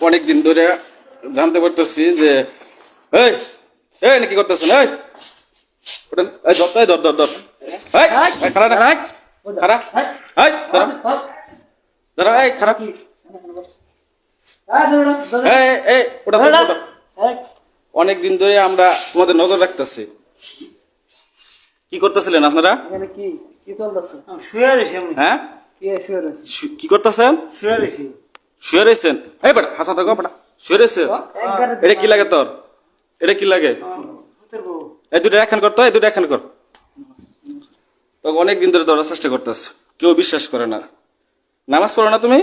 অনেক দিন ধরে জানতে পারতেছি যে এই এই নাকি করতেছেন? এই ধর তো, ধর ধর ধর। এই এই, খারাপ না খারাপ এই। ধরো। ধরো। এই খারাপ এই এই ওটা অনেক দিন ধরে। আমরা তোমাদের নজর রাখতেছি। কি করতেছিলেন আপনারা? কি কি চলতেছে? শুয়ে রয়েছি হ্যাঁ? কি শুয়ে রয়েছে? কি করতেছেন? শুয়ে রয়েছি শুয়ে রয়েছেন এই বেটা হাসা থাকো বেটা। শুয়ে রয়েছে এটা কি লাগে তোর? এটা কি লাগে? এই দুটো এখন কর তো এই দুটো এখন কর। তো অনেক দিন ধরে ধরার চেষ্টা করতেছ। কেউ বিশ্বাস করে না। নামাজ পড়ো না তুমি?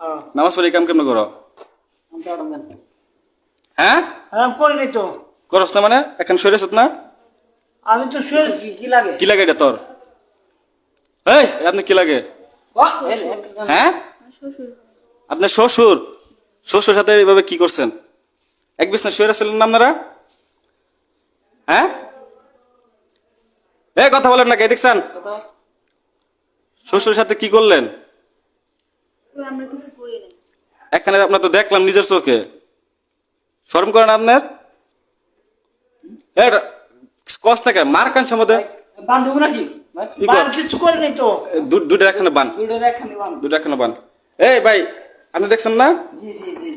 হ্যাঁ। নামাজ পড়ে কাম কেমন করো। হ্যাঁ? করিনি তো। করস না মানে? এখন শুয়ে না? আমি তো শুয়ে কি লাগে? কি লাগে এটা তোর? এই আপনি কি লাগে? হ্যাঁ? আপনার শ্বশুর শ্বশুর সাথে এইভাবে কি করছেন? এক বিছনা শুয়ে ছিলেন না আপনারা? হ্যাঁ? এ কথা বলেন না কে দেখছেন? শ্বশুর সাথে কি করলেন? ওই আমরা কিছু করি নাই। এখানে আপনার তো দেখলাম নিজের চোখে। শরম করেন আপনার? কস থেকে মার কান সম্বন্ধে? নাকি? কর? বান তো। দুটো এখানে বান। দুটো এখানে বান। এই ভাই আপনি দেখছেন না।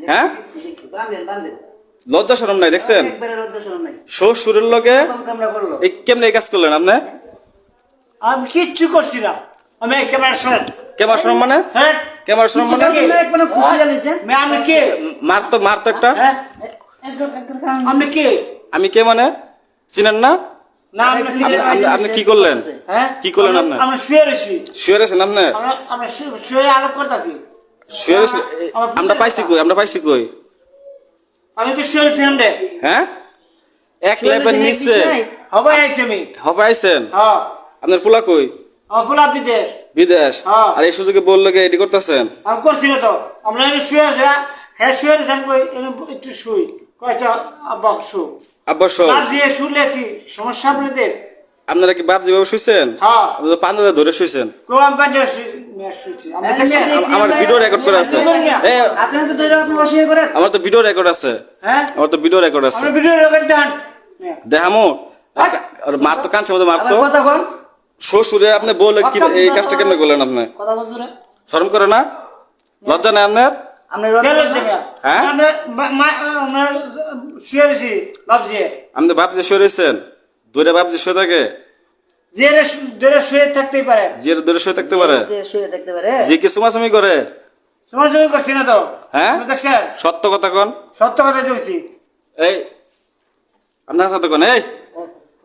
হ্যাঁ? লজ্জা শরম নাই দেখছেন? শ্বশুরের লগে। এই কেমনে কাজ করলেন আপনি? আমি কিচ্ছু করছি না। আমি ক্যামেরা সরেন কেমন শরম মানে? হ্যাঁ? কেমন শরম মানে? হ্যাঁ? আমি- আমি কে? মার তো মার তো একটা? হ্যাঁ? একদম, একদম খারাপ। আপনি কে? আমি কে মানে? চিনেন না? না আপনি কি করলেন? হ্যাঁ? কি করলেন আপনি? শুয়ে রয়েছি। শুয়ে রয়েছেন আপনি? শুয়ে আলাপ করতেছি। শুয়ে আমরা পাইছি কই? আমরা পাইছি কই? আমি তো শুয়ে রয়েছি আমরা হ্যাঁ? এক লেবের নিচে হবে আইছি আমি। হবে আইছেন? হ্যাঁ। আপনার পোলা কই? আমার পোলা বিদেশ। বিদেশ? হ্যাঁ। আর এই সুযোগে বলল গে এটি করতেছেন? আমি করছি না তো। আমরা এনে শুয়ে আছে হ্যাঁ শুয়ে রয়েছি আমি কই একটু শুই। কয়েকটা আব্বা শু অবশ্য রাত দিয়ে শুলে কি সমস্যা আপনাদের? আপনারা কি বাপ যেভাবে শুইছেন? হ্যাঁ। পাঞ্জাতে ধরে শুয়েছেন আমরা হ্যাঁ, হ্যাঁ। ভিডিও রেকর্ড করে আছে। আপনি আমার তো ভিডিও রেকর্ড আছে। হ্যাঁ? আমার তো ভিডিও রেকর্ড আছে। আমরা ভিডিও রেকর্ড দেন। দেখামো আর মার তো কানছে মধ্যে মার তো। কথা কন। শ্বশুরে আপনি বললে কি এই কাজটা কেমনে করলেন আপনি? কথা শরম করে না? লজ্জা নেই আপনার? আপনি? হ্যাঁ? শুয়ে ভাবছি আপনি শুয়ে রয়েছেন? দূরে বাপ যে শুয়ে থাকে? শুয়ে পারে। শুয়ে থাকতে পারে? যে শুয়ে থাকতে পারে। যে কি সুমাসুমি করে? তোমার করছি না তো। হ্যাঁ? দেখছেন সত্য কথা কন? সত্য কথা বলছি। এই আপনার সাথে কোন? এই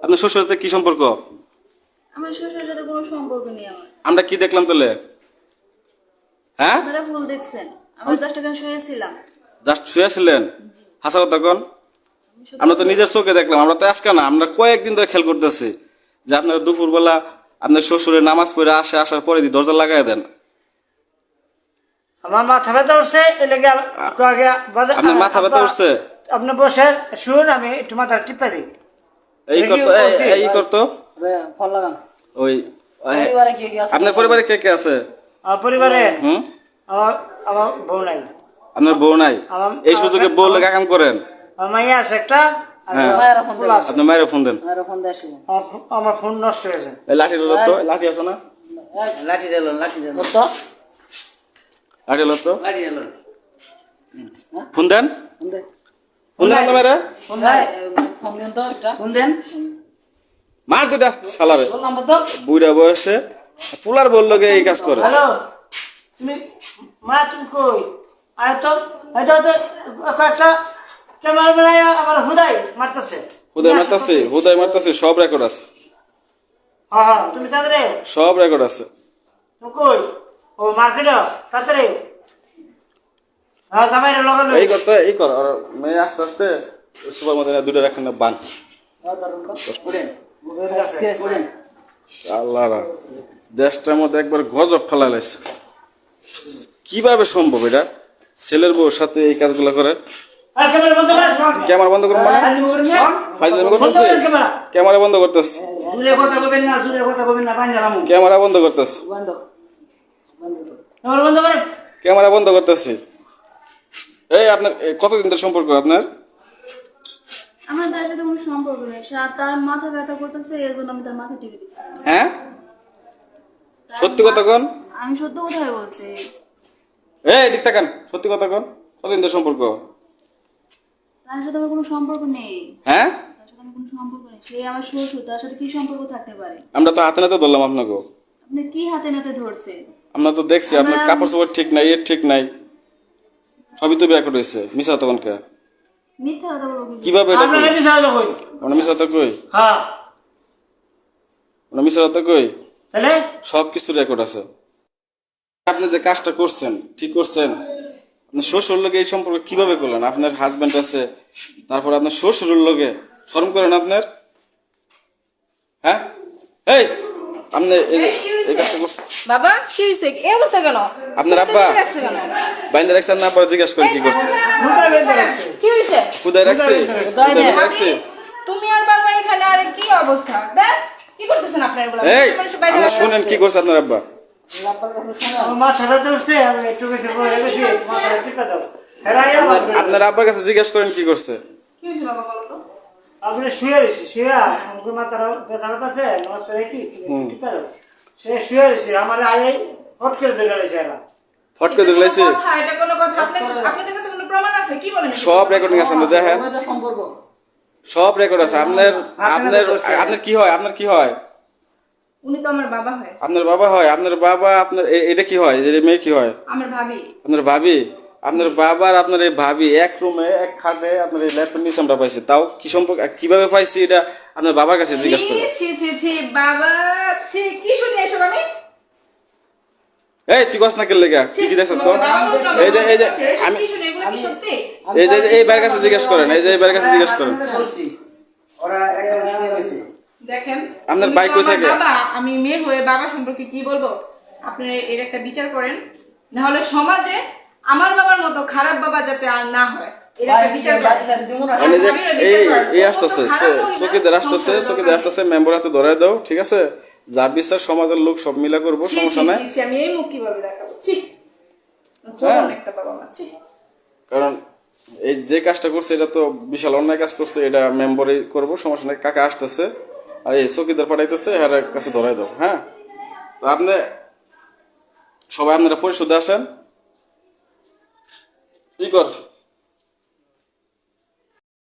আপনার শ্বশুর সাথে কি সম্পর্ক? আমার শ্বশুরের সাথে কোনো সম্পর্ক নেই আমার। আমরা কি দেখলাম তাহলে? হ্যাঁ? আপনারা ভুল দেখছেন। আমরা জাস্ট এখানে শুয়েছিলাম। জাস্ট শুয়েছিলেন? হাসা কথা কন? আমরা তো নিজের চোখে দেখলাম আমরা তো আজকে না আমরা কয়েকদিন ধরে খেয়াল করতেছি। যে আপনারা দুপুরবেলা আপনার শ্বশুরের নামাজ পড়ে আসে আসার পরে দিয়ে দরজা লাগাই দেন। আমার মাথা ব্যথা উঠছে আপনার মাথা ব্যথা উঠছে? আপনি বসে শুন আমি একটু মাথা টিপে দিই। এই করতো এই- করতো। ফল লাগান। ওই পরিবারে কে কে আছে? আপনার পরিবারে কে কে আছে? আমার পরিবারে আমার আমার বউ নাই। আপনার বউ নাই? এই সুযোগে বউ লেগে কাম করেন। আমার মাইয়া আছে একটা। আর হ্যাঁ। আপনার মায়ের ফোন দেন। আমার ফোন নষ্ট হয়েছে লাঠি লো তো লাঠি আছে না? লাঠি রেলো, লাঠি রেলো। লাঠি লো তো। লাঠি রেলো। ফোন দেন? ফোন দে। ফোন দেন তো মেরে ফোন দেন। তো একটা। ফোন দেন। মার দুটা শালারে। বল নাম্বার বুড়া বয়সে পুলার বলল গে এই কাজ করে। হ্যালো তুমি মা তুমি কই? আয় তো। এই তো তো ক্যামেরা বানায় আমার হুদাই মারতেছে। হুদায় মারতাছে হুদায় মারতাছে সব রেকর্ড আছে। হ্যাঁ হ্যাঁ তুমি তাড়াতাড়ি সব রেকর্ড আছে। কই? ও মার্কেটে তাড়াতাড়ি। হ্যাঁ জামাই রে লগা এই করতে এই কর আর মেয়ে আস্তে আস্তে সুপার মধ্যে দুটো রাখেন না বান। করেন। আল্লাহ দেশটার মধ্যে একবার গজব ফেলা লাগছে কীভাবে সম্ভব এটা? ছেলের বউর সাথে এই কাজগুলো করে ক্যামেরা বন্ধ কর ক্যামেরা বন্ধ করুন মানে? ফাইজলামি করতেছে। ক্যামেরা। ক্যামেরা বন্ধ করতেছে। জুড়ে কথা বলবেন না, জুড়ে কথা বলবেন না, পানি জ্বালামু। ক্যামেরা বন্ধ করতেছে। বন্ধ। বন্ধ ক্যামেরা বন্ধ করেন। ক্যামেরা বন্ধ করতেছে। এই আপনার কতদিন ধরে সম্পর্ক আপনার? আমার তার সাথে কোনো সম্পর্ক নেই। তার মাথা ব্যথা করতেছে এই জন্য আমি তার মাথা টিপে দিচ্ছি। হ্যাঁ? সত্যি কথা কোন? আমি সত্যি কথাই বলছি। এই দিক তাকান। সত্যি কথা কন? কতদিন ধরে সম্পর্ক? তার সাথে আমার কোনো সম্পর্ক নেই। হ্যাঁ? তার সাথে আমার কোনো সম্পর্ক নেই। সে আমার শ্বশুর তার সাথে কি সম্পর্ক থাকতে পারে? আমরা তো হাতে নাতে ধরলাম আপনাকে। আপনি কি হাতে নাতে ধরছেন আমরা তো দেখছি আপনার কাপড় চোপড় ঠিক নাই এর ঠিক নাই। সবই তো বিয়া করেছে মিশা তখন কে মিথ্যা কথা বলব কীভাবে এটা আপনারা কই? মিশা তো কই? হ্যাঁ। মিশা তো কই? তাহলে? সব কিছু রেকর্ড আছে। আপনি যে কাজটা করছেন ঠিক করছেন আপনার শ্বশুর লোকে এই সম্পর্ক কীভাবে করলেন? আপনার হাজবেন্ড আছে তারপর আপনার শ্বশুরের লোকে শরম করেন আপনার? হ্যাঁ? এই আপনি এই এই কাজটা করছেন। বাবা কি হয়েছে এই অবস্থা কেন? আপনার আব্বা বাইন্দা রাখছেন না পরে জিজ্ঞাসা করেন কি করছে? রাখছে। কি হয়েছে খুদায় রাখছে খুদায় রাখছে। তুমি আর বাবা এখানে আরে কি অবস্থা? দেখ কি করতেছেন আপনারা এই। শুনেন কি করছে আপনার আব্বা? আপনার আব্বার কাছে জিজ্ঞাসা করেন কি করছে? কি হয়েছে বাবা বলো তো? আপনি শুয়ে রয়েছি শুয়ে। মুখে মাথার ব্যথা ব্যথা আছে নামাজ পড়ে কি? সে শুয়ে রয়েছে আমার আয়ে হট করে ধরে রয়েছে এরা। ফটকে এটা ধরলাইছে কোনো এটা কোনো কথা। আপনাদের আপনাদের কাছে কোনো প্রমাণ আছে? কি বলেন সব রেকর্ডিং আছে আমরা দেখেন। সম্পর্ক। সব রেকর্ড আছে। আপনার আপনার আপনার কি হয়? আপনার কি হয়? উনি তো আমার বাবা হয়। আপনার বাবা হয় আপনার বাবা আপনার এ- এটা কি হয়? যে মেয়ে কি হয়? আমার ভাবি। আপনার ভাবি? আপনার বাবার আপনার এই ভাবি এক রুমে এক খাটে আপনার এই ল্যাপটপ নিচে আমরা পাইছি। তাও কি সম্পর্ক কীভাবে পাইছি এটা আপনার বাবার কাছে জিজ্ঞাসা করে। ছি ছি ছি বাবা ছি কি শুনি এসব আমি এই তুই কস না কেলে লেগা? কি কি দেখছ আমার এই যে এই যে আমি এই যে এই বাইরের কাছে জিজ্ঞেস করেন এই যে এই বাইরের কাছে জিজ্ঞেস করেন। ওরা শুয়ে দেখেন আপনার বাইক কই আমার থাকে? আমি মেয়ে হয়ে বাবা সম্পর্কে কি বলব? আপনি এর একটা বিচার করেন। না হলে সমাজে আমার বাবার মতো খারাপ বাবা যাতে আর না হয় মেম্বার হাতে দাও ঠিক আছে? যা বিচার সমাজের লোক সব মিলা করব সমস্যা নাই। আমি এই মুখ কীভাবে দেখাবো? ছি। কারণ এই যে কাজটা করছে এটা তো বিশাল অন্যায় কাজ করছে এটা মেম্বারই করব সমস্যা নাই। কাকা আসতেছে। আর এই চকিদার পাঠাইতেছে এর কাছে ধরাই দাও হ্যাঁ? তো আপনি সবাই আপনারা পরিশোধে আসেন। কি কর